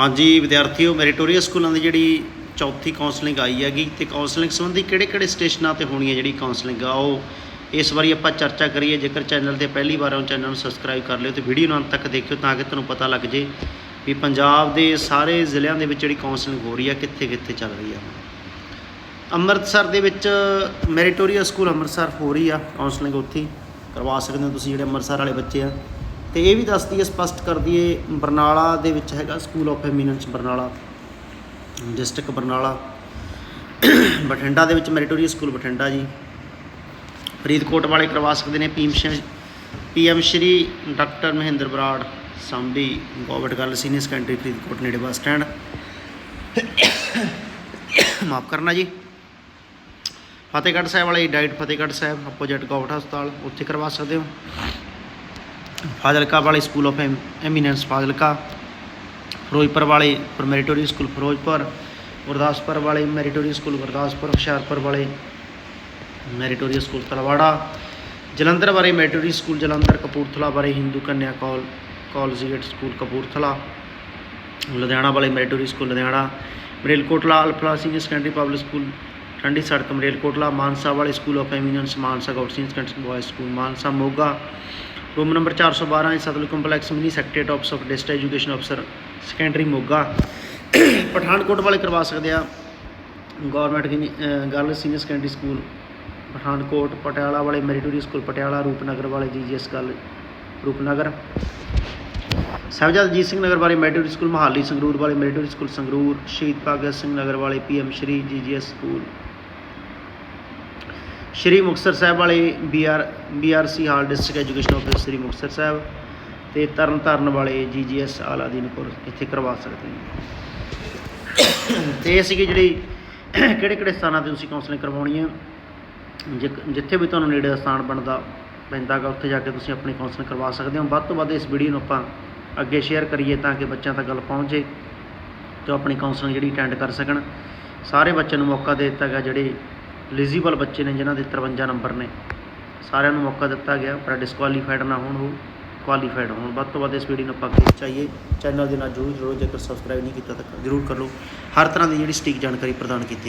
ਹਾਂਜੀ, ਵਿਦਿਆਰਥੀਓ ਮੈਰੀਟੋਰੀਅਸ ਸਕੂਲਾਂ ਦੀ ਜਿਹੜੀ ਚੌਥੀ ਕਾਉਂਸਲਿੰਗ ਆਈ ਹੈਗੀ ਤੇ ਕਾਉਂਸਲਿੰਗ ਸੰਬੰਧੀ ਕਿਹੜੇ-ਕਿਹੜੇ ਸਟੇਸ਼ਨਾਂ ਤੇ ਹੋਣੀ ਹੈ ਜਿਹੜੀ ਕਾਉਂਸਲਿੰਗ ਆ, ਉਹ ਇਸ ਵਾਰੀ ਆਪਾਂ ਚਰਚਾ ਕਰੀਏ। ਜੇਕਰ ਚੈਨਲ ਤੇ ਪਹਿਲੀ ਵਾਰ ਹੋ ਚੈਨਲ ਨੂੰ ਸਬਸਕ੍ਰਾਈਬ ਕਰ ਲਿਓ ਤੇ ਵੀਡੀਓ ਨੂੰ ਅੰਤ ਤੱਕ ਦੇਖਿਓ ਤਾਂ ਕਿ ਤੁਹਾਨੂੰ ਪਤਾ ਲੱਗ ਜੇ ਵੀ ਪੰਜਾਬ ਦੇ ਸਾਰੇ ਜ਼ਿਲ੍ਹਿਆਂ ਦੇ ਵਿੱਚ ਜਿਹੜੀ ਕਾਉਂਸਲਿੰਗ ਹੋ ਰਹੀ ਹੈ, ਕਿੱਥੇ-ਕਿੱਥੇ ਚੱਲ ਰਹੀ ਆ ਅੰਮ੍ਰਿਤਸਰ ਦੇ ਵਿੱਚ ਮੈਰੀਟੋਰੀਅਸ ਸਕੂਲ ਅੰਮ੍ਰਿਤਸਰ ਹੋ ਰਹੀ ਆ ਕਾਉਂਸਲਿੰਗ ਉੱਥੇ ਹੀ ਕਰਵਾ ਸਕਦੇ ਹੋ ਤੁਸੀਂ ਜਿਹੜੇ ਅੰਮ੍ਰਿਤਸਰ ਵਾਲੇ ਬੱਚੇ ਆ। ਤੇ ਇਹ ਵੀ ਦੱਸਦੀ ਹੈ, ਸਪਸ਼ਟ ਕਰਦੀ ਹੈ, ਬਰਨਾਲਾ ਦੇ ਵਿੱਚ ਹੈਗਾ school of eminence Barnala district Barnala. Bathinda ਦੇ ਵਿੱਚ ਮੈਰੀਟੋਰੀਅਸ ਸਕੂਲ ਬਠਿੰਡਾ ਜੀ। ਫਰੀਦਕੋਟ ਵਾਲੇ ਕਰਵਾ ਸਕਦੇ ਨੇ PM PM Shri doctor Mahinder Brar, ਸਾਂਭੀ government girl senior secondary Faridkot ਨੇੜੇ ਬੱਸ ਸਟੈਂਡ। ਮਾਫ ਕਰਨਾ ਜੀ। ਫਤਿਹਗੜ੍ਹ ਸਾਹਿਬ ਵਾਲੇ diet Fatehgarh Sahib, opposite government ਹਸਪਤਾਲ, ਉੱਥੇ ਕਰਵਾ ਸਕਦੇ ਹੋ। ਫਾਜ਼ਿਲਕਾ ਵਾਲੇ school of eminence Fazilka, Ferozepur ਵਾਲੇ ਮੈਰੀਟੋਰੀ ਸਕੂਲ ਫਿਰੋਜ਼ਪੁਰ, ਗੁਰਦਾਸਪੁਰ ਵਾਲੇ ਮੈਰੀਟੋਰੀ ਸਕੂਲ ਗੁਰਦਾਸਪੁਰ, ਹੁਸ਼ਿਆਰਪੁਰ ਵਾਲੇ ਮੈਰੀਟੋਰੀ ਸਕੂਲ ਤਲਵਾੜਾ, ਜਲੰਧਰ ਬਾਰੇ ਮੈਰੀਟੋਰੀ ਸਕੂਲ ਜਲੰਧਰ, ਕਪੂਰਥਲਾ ਬਾਰੇ ਹਿੰਦੂ ਕੰਨਿਆ ਕਾਲ ਕਾਲਜੀਏਟ ਸਕੂਲ ਕਪੂਰਥਲਾ, ਲੁਧਿਆਣਾ ਵਾਲੇ meritorious school Ludhiana, Malerkotla Alfalah senior secondary public school Thandi Sadak Malerkotla, Mansa ਵਾਲੇ school of eminence Mansa government senior secondary boys school Mansa Moga room number 412 Satluj complex mini secretariat office of district education ਅਫਸਰ secondary Moga. Pathankot ਵਾਲੇ ਕਰਵਾ ਸਕਦੇ ਆ। Government girl senior secondary school Pathankot, Patiala ਵਾਲੇ meritorious school Patiala, Rupnagar ਵਾਲੇ GGS ਗੱਲ, ਰੂਪਨਗਰ। ਸਾਹਿਬਜ਼ਾਦਾ ਅਜੀਤ ਸਿੰਘ ਨਗਰ ਵਾਲੇ meritorious school Mohali Sangrur ਵਾਲੇ ਮੈਰੀਟੋਰੀ ਸਕੂਲ ਸੰਗਰੂਰ, ਸ਼ਹੀਦ ਭਗਤ ਸਿੰਘ ਨਗਰ ਵਾਲੇ PM Shri GGS school Shri Muktsar Sahib ਵਾਲੇ BR BRC hall district education officer Shri Muktsar Sahib ਤੇ ਤਰਨ ਤਾਰਨ ਵਾਲੇ ਜੀਜੀਐਸ ਆਲਾਦੀਨਪੁਰ ਇੱਥੇ ਕਰਵਾ ਸਕਦੇ ਨੇ। ਤੇ ਇਹ ਸੀਗੀ ਜਿਹੜੀ ਕਿਹੜੇ ਕਿਹੜੇ ਸਥਾਨਾਂ ਤੇ ਤੁਸੀਂ ਕਾਉਂਸਲਿੰਗ ਕਰਵਾਉਣੀ ਹੈ ਜਿ- ਜਿੱਥੇ ਵੀ ਤੁਹਾਨੂੰ ਨੇੜੇ ਦਾ ਸਥਾਨ ਬਣਦਾ ਪੈਂਦਾ ਗਾ ਉੱਥੇ ਜਾ ਕੇ ਤੁਸੀਂ ਆਪਣੀ ਕਾਉਂਸਲਿੰਗ ਕਰਵਾ ਸਕਦੇ ਹੋ। ਵੱਧ ਤੋਂ ਵੱਧ ਇਸ ਵੀਡੀਓ ਨੂੰ ਆਪਾਂ ਅੱਗੇ ਸ਼ੇਅਰ ਕਰੀਏ ਤਾਂ ਕਿ ਬੱਚਿਆਂ ਤੱਕ ਗੱਲ ਪਹੁੰਚੇ ਤੇ ਉਹ ਆਪਣੀ ਕਾਉਂਸਲਿੰਗ ਜਿਹੜੀ ਅਟੈਂਡ ਕਰ ਸਕਣ। ਸਾਰੇ ਬੱਚਿਆਂ ਨੂੰ ਮੌਕਾ ਦੇ ਦਿੱਤਾ ਗਿਆ ਜਿਹੜੇ ਐਲੀਜੀਬਲ ਬੱਚੇ ਨੇ ਜਿਨ੍ਹਾਂ ਦੇ 53 ਨੰਬਰ ਨੇ। ਸਾਰਿਆਂ ਨੂੰ ਮੌਕਾ ਦਿੱਤਾ ਗਿਆ, ਪਰ ਡਿਸਕੁਆਲੀਫਾਈਡ ਨਾ ਹੋਣ, ਉਹ ਕੁਆਲੀਫਾਈਡ ਹੋਣ। ਵੱਧ ਤੋਂ ਵੱਧ ਇਸ ਵੀਡੀਓ ਨੂੰ ਆਪਾਂ ਅੱਗੇ ਚਾਹੀਏ ਚੈਨਲ ਦੇ ਨਾਲ ਜਰੂਰ ਜਰੂਰ ਜੇਕਰ ਸਬਸਕ੍ਰਾਈਬ ਨਹੀਂ ਕੀਤਾ ਤਾਂ ਜ਼ਰੂਰ ਕਰ ਲਓ। ਹਰ ਤਰ੍ਹਾਂ ਦੀ ਜਿਹੜੀ ਸਟੀਕ ਜਾਣਕਾਰੀ ਪ੍ਰਦਾਨ ਕੀਤੀ